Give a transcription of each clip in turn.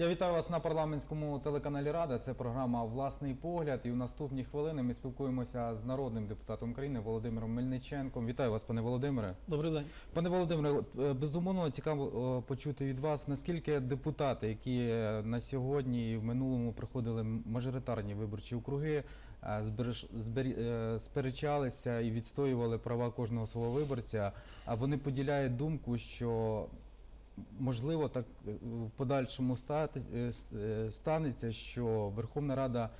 Я вітаю вас на парламентському телеканалі Рада. Це програма Власний погляд. І у наступні хвилини ми спілкуємося з народним депутатом України Володимиром Мельниченком. Вітаю вас, пане Володимире. Добрий день. Пане Володимире, е, безумовно цікаво е, почути від вас, наскільки депутати, які е, на сьогодні і в минулому приходили мажоритарні виборчі округи, сперечалися і відстоювали права кожного свого виборця, а вони поділяють думку, що можливо так е, в подальшому е, е, станеться, що Верховна Рада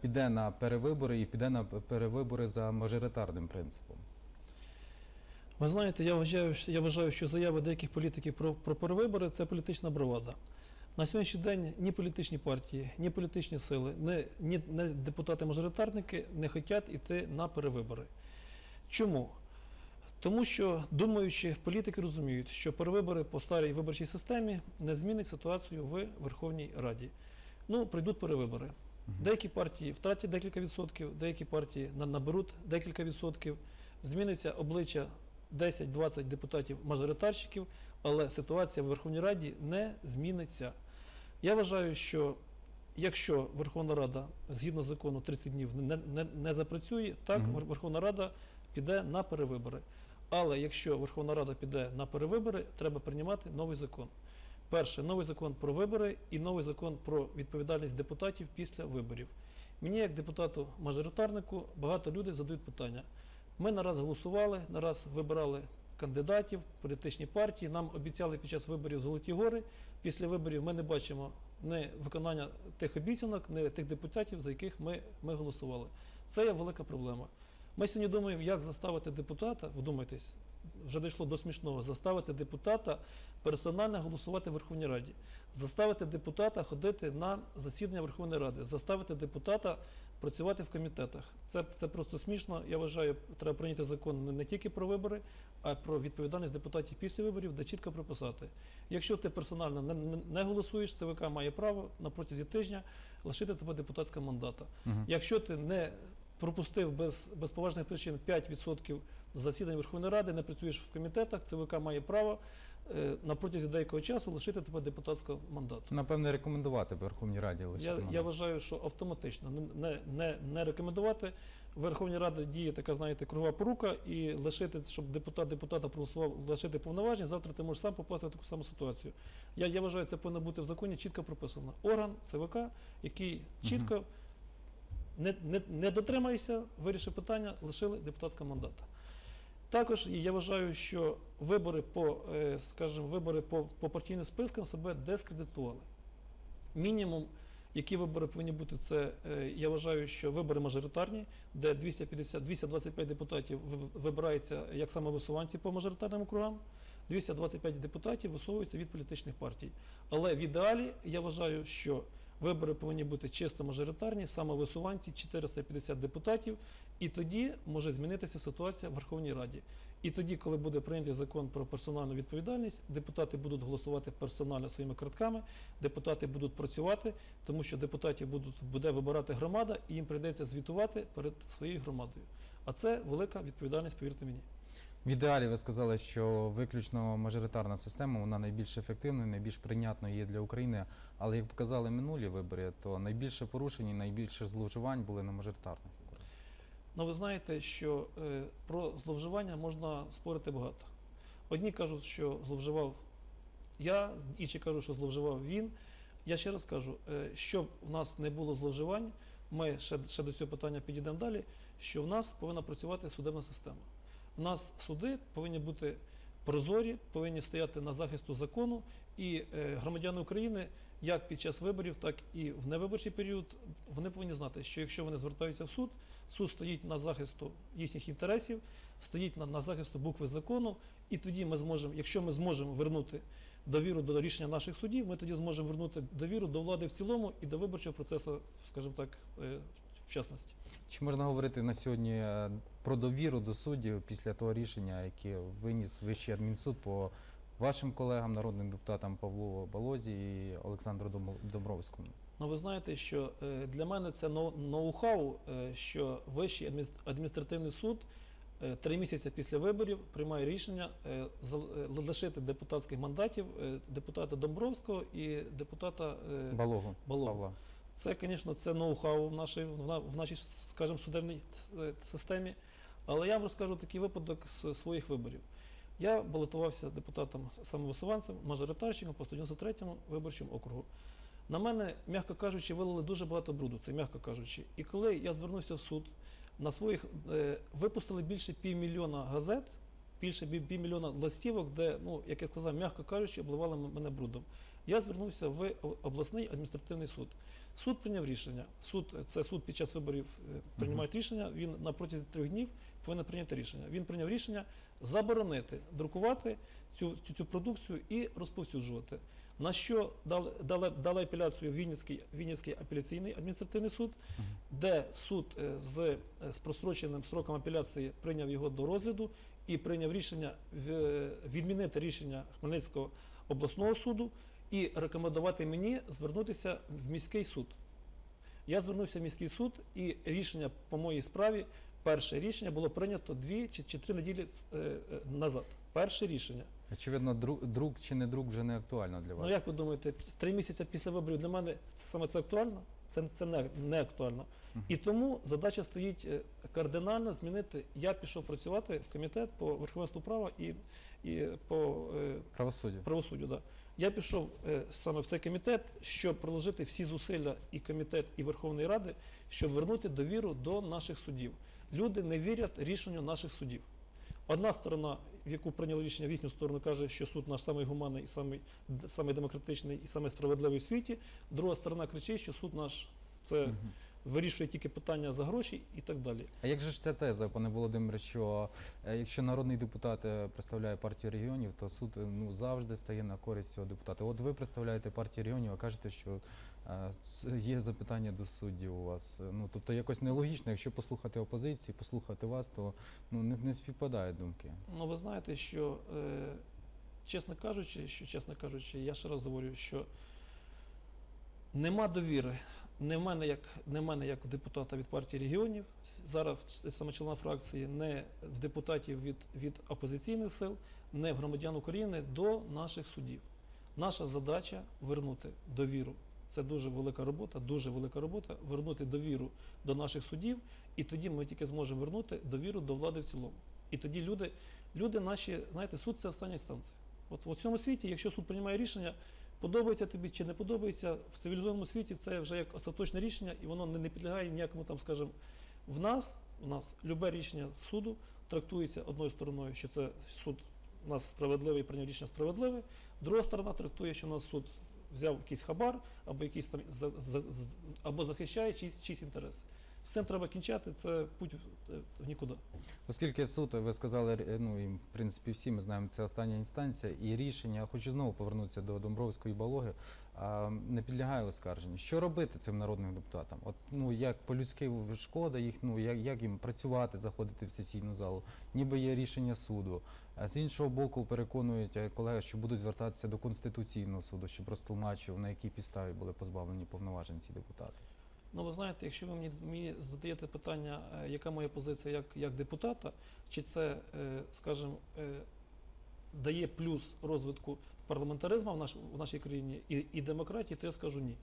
піде на перевибори і піде на перевибори за мажоритарним принципом. Ви знаєте, я вважаю, я вважаю, що заяви деяких політиків про, про перевибори це політична бравада. На сьогоднішній день ні політичні партії, ні політичні сили, ні, ні, ні депутати-мажоритарники не хочуть йти на перевибори. Чому? Тому що, думаючи, політики розуміють, що перевибори по старій виборчій системі не змінить ситуацію в Верховній Раді. Ну, прийдуть перевибори. Деякі партії втратять декілька відсотків, деякі партії наберуть декілька відсотків. Зміниться обличчя 10-20 депутатів-мажоритарщиків, але ситуація в Верховній Раді не зміниться. Я вважаю, що якщо Верховна Рада згідно закону 30 днів не, не, не запрацює, так. Вер- Верховна Рада піде на перевибори. Але якщо Верховна Рада піде на перевибори, треба приймати новий закон. Перше, новий закон про вибори і новий закон про відповідальність депутатів після виборів. Мені, як депутату-мажоритарнику, багато людей задають питання. Ми нараз голосували, нараз вибирали кандидатів, політичні партії. Нам обіцяли під час виборів Золоті гори. Після виборів ми не бачимо не виконання тих обіцянок, не тих депутатів, за яких ми, ми голосували. Це є велика проблема. Ми сьогодні думаємо, як заставити депутата, вдумайтесь, вже дійшло до смішного, заставити депутата персонально голосувати в Верховній Раді, заставити депутата ходити на засідання Верховної Ради, заставити депутата працювати в комітетах. Це, це просто смішно. Я вважаю, треба прийняти закон не, не тільки про вибори, а про відповідальність депутатів після виборів, де чітко прописати. Якщо ти персонально не, не, не голосуєш, ЦВК має право на протязі тижня лишити тебе депутатського мандата. Мгм. Якщо ти не пропустив без, без поважних причин 5% засідань Верховної Ради, не працюєш в комітетах, ЦВК має право е, на протязі деякого часу лишити тебе депутатського мандату. Напевне, рекомендувати Верховній Раді лише. Я, я вважаю, що автоматично не, не, не, рекомендувати. В Верховній Раді діє така, знаєте, кругова порука, і лишити, щоб депутат депутата проголосував, лишити повноваження, завтра ти можеш сам попасти в таку саму ситуацію. Я, я вважаю, це повинно бути в законі чітко прописано. Орган ЦВК, який чітко не, не, не дотримаєшся, вирішив питання, лишили депутатського мандата. Також я вважаю, що вибори по, е, скажімо, вибори по, по партійним спискам себе дискредитували. Мінімум, які вибори повинні бути, це е, я вважаю, що вибори мажоритарні, де 250, 225 депутатів ви- вибираються як самовисуванці по мажоритарним округам, 225 депутатів висовуються від політичних партій. Але в ідеалі я вважаю, що вибори повинні бути чисто мажоритарні, самовисуванці 450 депутатів, і тоді може змінитися ситуація в Верховній Раді. І тоді, коли буде прийнятий закон про персональну відповідальність, депутати будуть голосувати персонально своїми картками, депутати будуть працювати, тому що депутатів будуть, буде вибирати громада, і їм прийдеться звітувати перед своєю громадою. А це велика відповідальність, повірте мені. В ідеалі ви сказали, що виключно мажоритарна система вона найбільш ефективною, найбільш прийнятною є для України. Але як показали минулі вибори, то найбільше порушень і найбільше зловживань були на мажоритарних. Ну, ви знаєте, що е, про зловживання можна спорити багато. Одні кажуть, що зловживав я, інші кажуть, що зловживав він. Я ще раз кажу, е, щоб в нас не було зловживань, ми ще, ще до цього питання підійдемо далі, що в нас повинна працювати судебна система. У нас суди повинні бути прозорі, повинні стояти на захисту закону, і е, громадяни України, як під час виборів, так і в невиборчий період, вони повинні знати, що якщо вони звертаються в суд, суд стоїть на захисту їхніх інтересів, стоїть на, захисту букви закону, і тоді ми зможемо, якщо ми зможемо вернути довіру до рішення наших судів, ми тоді зможемо вернути довіру до влади в цілому і до виборчого процесу, скажімо так, е, в частності. Чи можна говорити на сьогодні е, про довіру до суддів після того рішення, яке виніс Вищий адмінсуд по вашим колегам, народним депутатам Павлу Балозі і Олександру Дом- Домбровському? Ну, ви знаєте, що е, для мене це ноу- ноу-хау, е, що Вищий адміністр- адміністративний суд е, три місяці після виборів приймає рішення е, е, лишити депутатських мандатів депутата Домбровського і депутата Балогу Балогу. Це, звісно, це ноу-хау в нашій, в на- нашій, скажімо, судебній е, системі. Але я вам розкажу такий випадок з своїх виборів. Я балотувався депутатом самовисуванцем, мажоритарщиком по 193-му виборчому округу. На мене, м'яко кажучи, вилили дуже багато бруду, це м'яко кажучи. І коли я звернувся в суд, на своїх е, випустили більше півмільйона газет, більше півмільйона листівок, де, ну, як я сказав, м'яко кажучи, обливали мене брудом. Я звернувся в обласний адміністративний суд. Суд прийняв рішення. Суд це суд під час виборів е, приймає рішення. Він на протязі трьох днів повинен прийняти рішення. Він прийняв рішення заборонити друкувати цю, цю, цю продукцію і розповсюджувати. На що дали, дали, дали апеляцію Вінницький, Вінницький апеляційний адміністративний суд, де суд е, з, е, з простроченим сроком апеляції прийняв його до розгляду і прийняв рішення відмінити рішення Хмельницького обласного суду і рекомендувати мені звернутися в міський суд. Я звернувся в міський суд, і рішення по моїй справі, перше рішення було прийнято дві чи, три неділі е, е, назад. Перше рішення. Очевидно, друк, друк чи не друк вже не актуально для вас. Ну як ви думаєте, три місяці після виборів для мене це- саме це актуально? Це, це не, не актуально. І тому задача стоїть е, кардинально змінити. Я пішов працювати в комітет по верховенству права і, і по е, Правосуддя. правосуддю. Да. Я пішов е, саме в цей комітет, щоб приложити всі зусилля і комітет, і Верховної Ради, щоб вернути довіру до наших судів. Люди не вірять рішенню наших судів. Одна сторона, в яку прийняли рішення в їхню сторону, каже, що суд наш самий гуманний, і самий, демократичний і самий справедливий в світі. Друга сторона кричить, що суд наш це. Вирішує тільки питання за гроші і так далі. А як же ж ця теза, пане Володимире, що е, якщо народний депутат е, представляє партію регіонів, то суд е, ну, завжди стає на користь цього депутата. От ви представляєте партію регіонів, а кажете, що е, с- є запитання до суддів у вас. Е, Ну, тобто якось нелогічно, якщо послухати опозиції, послухати вас, то ну, не, не співпадають думки. Ну, ви знаєте, що, е, чесно кажучи, що, чесно кажучи, я ще раз говорю, що нема довіри не в мене як, не в мене як в депутата від партії регіонів, зараз саме члена фракції, не в депутатів від, від опозиційних сил, не в громадян України до наших судів. Наша задача вернути довіру. Це дуже велика робота, дуже велика робота, вернути довіру до наших судів, і тоді ми тільки зможемо вернути довіру до влади в цілому. І тоді люди, люди наші, знаєте, суд це остання інстанція. От в цьому світі, якщо суд приймає рішення, подобається тобі чи не подобається, в цивілізованому світі це вже як остаточне рішення, і воно не, підлягає ніякому там, скажімо, в нас, в нас любе рішення суду трактується одною стороною, що це суд у нас справедливий, прийняв рішення справедливе. Друга сторона трактує, що у нас суд взяв якийсь хабар або якийсь там або захищає чиїсь, чиїсь інтереси. З цим треба кінчати, це путь в, е, в нікуди. Оскільки суд, ви сказали, ну і в принципі всі ми знаємо, це остання інстанція, і рішення, хочу знову повернутися до Домбровської балоги, не підлягає оскарженню. Що робити цим народним депутатам? От ну як по-людськи шкода їх, ну як, як їм працювати, заходити в сесійну залу, ніби є рішення суду. А з іншого боку, переконують е, колеги, що будуть звертатися до конституційного суду, щоб розтлумачив, на якій підставі були позбавлені повноважень ці депутати. Ну, ви знаєте, якщо ви мені, мені задаєте питання, е, яка моя позиція як, як депутата, чи це, е, скажімо, е, дає плюс розвитку парламентаризму в, наш, в нашій країні і, і демократії, то я скажу ні.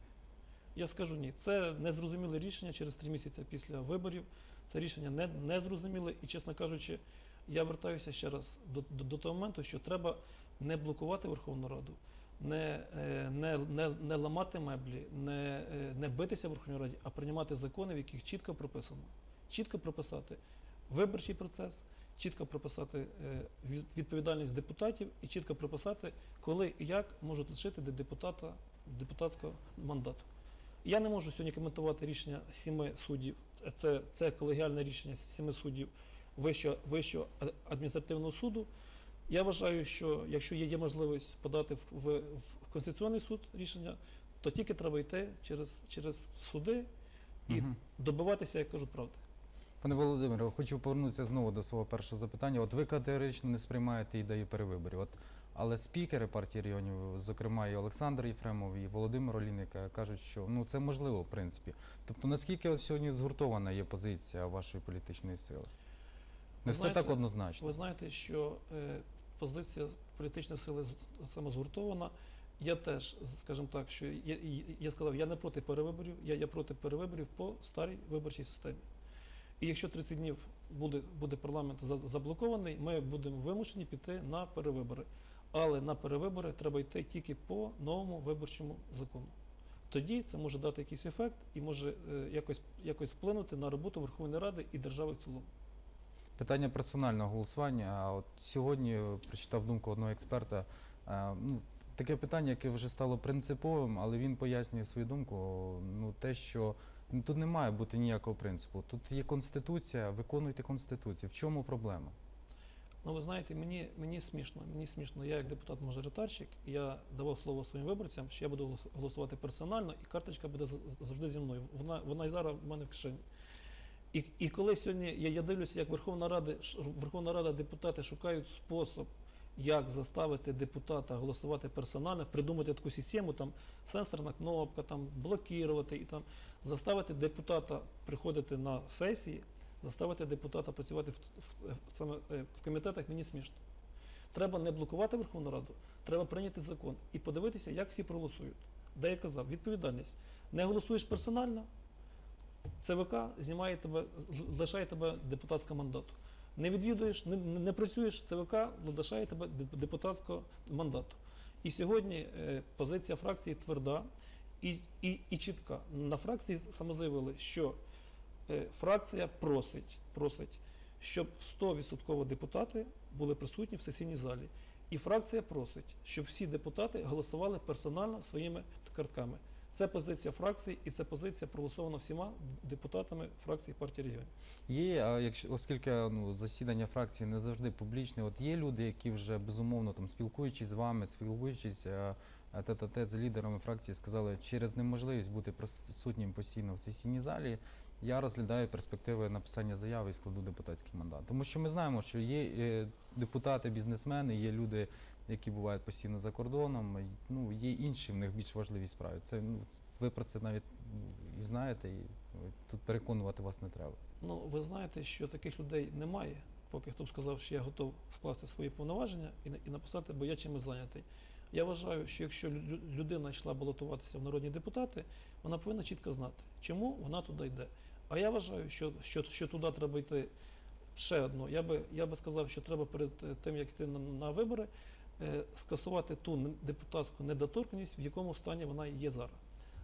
Я скажу ні. Це незрозуміле рішення через три місяці після виборів. Це рішення не, незрозуміле, і, чесно кажучи, я вертаюся ще раз до, до, до того моменту, що треба не блокувати Верховну Раду, не, е, не, не, не ламати меблі, не, е, не битися в Верховній Раді, а приймати закони, в яких чітко прописано. Чітко прописати виборчий процес, чітко прописати е, від- відповідальність депутатів і чітко прописати, коли і як можуть лишити де- депутата депутатського мандату. Я не можу сьогодні коментувати рішення сіми суддів. Це, це колегіальне рішення сіми суддів Вищого, Вищого адміністративного суду. Я вважаю, що якщо є, можливість подати в, в, в Конституційний суд рішення, то тільки треба йти через, через суди і Мгм. добиватися, як кажуть, правди. Пане Володимире, хочу повернутися знову до свого першого запитання. От ви категорично не сприймаєте ідеї перевиборів. От, але спікери партії регіонів, зокрема і Олександр Єфремов, і Володимир Олійник, е, кажуть, що ну це можливо, в принципі. Тобто, наскільки от сьогодні згуртована є позиція вашої політичної сили? Не все знаєте, так однозначно. Ви знаєте, що е, позиція політичної сили з- саме згуртована. Я теж, скажімо так, що я, я- я сказав, я не проти перевиборів, я, я проти перевиборів по старій виборчій системі. І якщо 30 днів буде, буде парламент заблокований, ми будемо вимушені піти на перевибори. Але на перевибори треба йти тільки по новому виборчому закону. Тоді це може дати якийсь ефект і може е, якось, якось вплинути на роботу Верховної Ради і держави в цілому. Питання персонального голосування. От сьогодні прочитав думку одного експерта. е, Ну, таке питання, яке вже стало принциповим, але він пояснює свою думку. Ну, те, що ну, тут не має бути ніякого принципу. Тут є конституція, виконуйте конституцію. В чому проблема? Ну, ви знаєте, мені, мені смішно. Мені смішно. Я як депутат-мажоритарщик, я давав слово своїм виборцям, що я буду голосувати персонально, і карточка буде за- завжди зі мною. Вона, вона і зараз в мене в кишені. І, і коли сьогодні я, я дивлюся, як Верховна Рада, Верховна Рада депутати шукають спосіб, як заставити депутата голосувати персонально, придумати таку систему, там сенсорна кнопка, там блокувати і там заставити депутата приходити на сесії, заставити депутата працювати в, в, в, саме е, в комітетах мені смішно. Треба не блокувати Верховну Раду, треба прийняти закон і подивитися, як всі проголосують. Де я казав, відповідальність. Не голосуєш персонально, ЦВК знімає тебе, лишає тебе депутатського мандату. Не відвідуєш, не, не працюєш, ЦВК лишає тебе депутатського мандату. І сьогодні е, позиція фракції тверда і, і, і чітка. На фракції саме заявили, що е, фракція просить, просить, щоб 100% депутати були присутні в сесійній залі. І фракція просить, щоб всі депутати голосували персонально своїми картками. Це позиція фракції і це позиція проголосована всіма депутатами фракції партії регіонів. Є, а якщо оскільки ну, засідання фракції не завжди публічне, от є люди, які вже безумовно там спілкуючись з вами, спілкуючись е, е, тет-а-тет з лідерами фракції, сказали, через неможливість бути присутнім постійно в сесійній залі. Я розглядаю перспективи написання заяви і складу депутатський мандат. Тому що ми знаємо, що є е, депутати, бізнесмени, є люди, які бувають постійно за кордоном. Ну є інші в них більш важливі справи. Це ну ви про це навіть ну, і знаєте, і ну, тут переконувати вас не треба. Ну, ви знаєте, що таких людей немає, поки хто б сказав, що я готов скласти свої повноваження і, і написати, бо я чимось зайнятий. Я вважаю, що якщо людина йшла балотуватися в народні депутати, вона повинна чітко знати, чому вона туди йде. А я вважаю, що, що, що туди треба йти ще одно. Я би, я би сказав, що треба перед е, тим, як йти на, на вибори, скасувати ту депутатську недоторканність, в якому стані вона є зараз.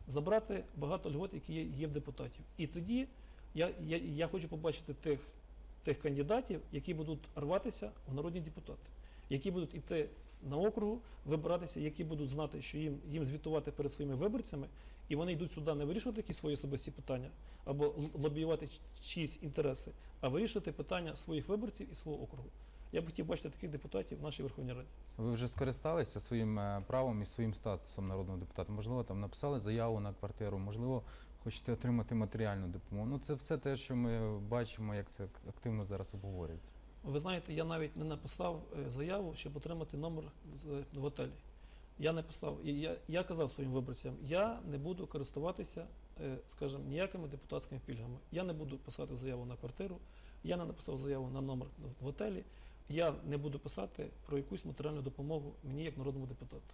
Забрати багато льгот, які є, в депутатів. І тоді я, я, я хочу побачити тих, тих кандидатів, які будуть рватися в народні депутати, які будуть йти на округу, вибиратися, які будуть знати, що їм, їм звітувати перед своїми виборцями, і вони йдуть сюди не вирішувати якісь свої особисті питання або лобіювати чиїсь інтереси, а вирішувати питання своїх виборців і свого округу. Я б хотів бачити таких депутатів в нашій Верховній Раді. Ви вже скористалися своїм е, правом і своїм статусом народного депутата. Можливо, там написали заяву на квартиру, можливо, хочете отримати матеріальну допомогу. Ну це все те, що ми бачимо, як це активно зараз обговорюється. Ви знаєте, я навіть не написав е, заяву, щоб отримати номер з- в готелі. Я не писав. І я, я казав своїм виборцям, я не буду користуватися, е, скажімо, ніякими депутатськими пільгами. Я не буду писати заяву на квартиру, я не написав заяву на номер в- в готелі, я не буду писати про якусь матеріальну допомогу мені як народному депутату.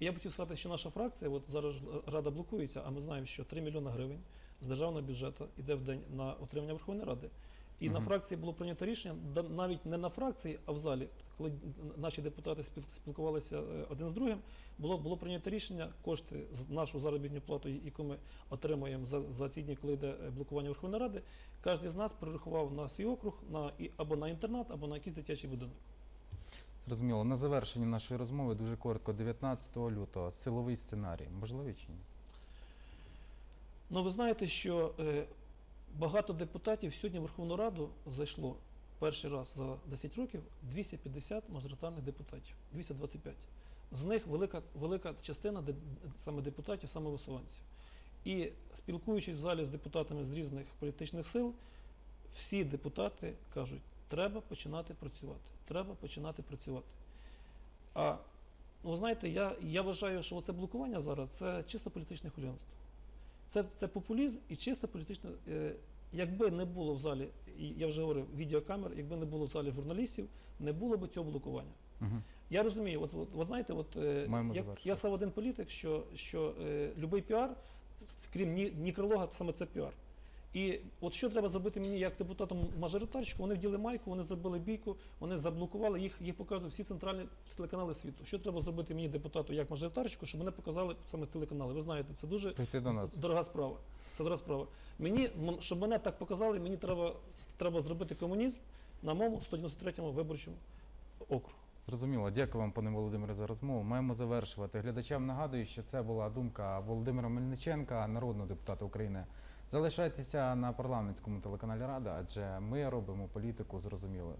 Я б хотів сказати, що наша фракція, от зараз рада блокується, а ми знаємо, що 3 мільйони гривень з державного бюджету йде в день на отримання Верховної Ради. І на фракції було прийнято рішення, навіть не на фракції, а в залі, коли наші депутати спіл- спілкувалися е, один з другим, було, було прийнято рішення кошти з нашу заробітну плату, яку ми отримуємо за, за ці дні, коли йде е, блокування Верховної Ради, кожен з нас перерахував на свій округ на, і- або на інтернат, або на якийсь дитячий будинок. Зрозуміло. На завершенні нашої розмови дуже коротко, 19 лютого, силовий сценарій. Можливий чи ні? Ну, ви знаєте, що е, багато депутатів сьогодні в Верховну Раду зайшло перший раз за 10 років 250 мажоритарних депутатів, 225. З них велика, велика частина саме депутатів, саме висуванців. І спілкуючись в залі з депутатами з різних політичних сил, всі депутати кажуть, треба починати працювати. Треба починати працювати. А ну, ви знаєте, я, я вважаю, що це блокування зараз це чисто політичне хуліганство. Це, це популізм і чисто політична. Е, якби не було в залі, я вже говорив, відеокамер, якби не було в залі журналістів, не було б цього блокування. Угу. Я розумію, от, от, от знаєте, от, е, я, я сам один політик, що, що е, будь-який піар, крім ні, нікролога, саме це піар. І от що треба зробити мені як депутатам мажоритарщику, вони вділи майку, вони зробили бійку, вони заблокували, їх, їх показують всі центральні телеканали світу. Що треба зробити мені депутату як мажоритарщику, щоб мене показали саме телеканали? Ви знаєте, це дуже Прийти до нас. дорога справа. Це дорога справа. Мені, щоб мене так показали, мені треба, треба зробити комунізм на моєму 193-му виборчому округу. Зрозуміло, дякую вам, пане Володимире, за розмову. Маємо завершувати. Глядачам нагадую, що це була думка Володимира Мельниченка, народного депутата України. Залишайтеся на парламентському телеканалі Рада, адже ми робимо політику зрозумілою.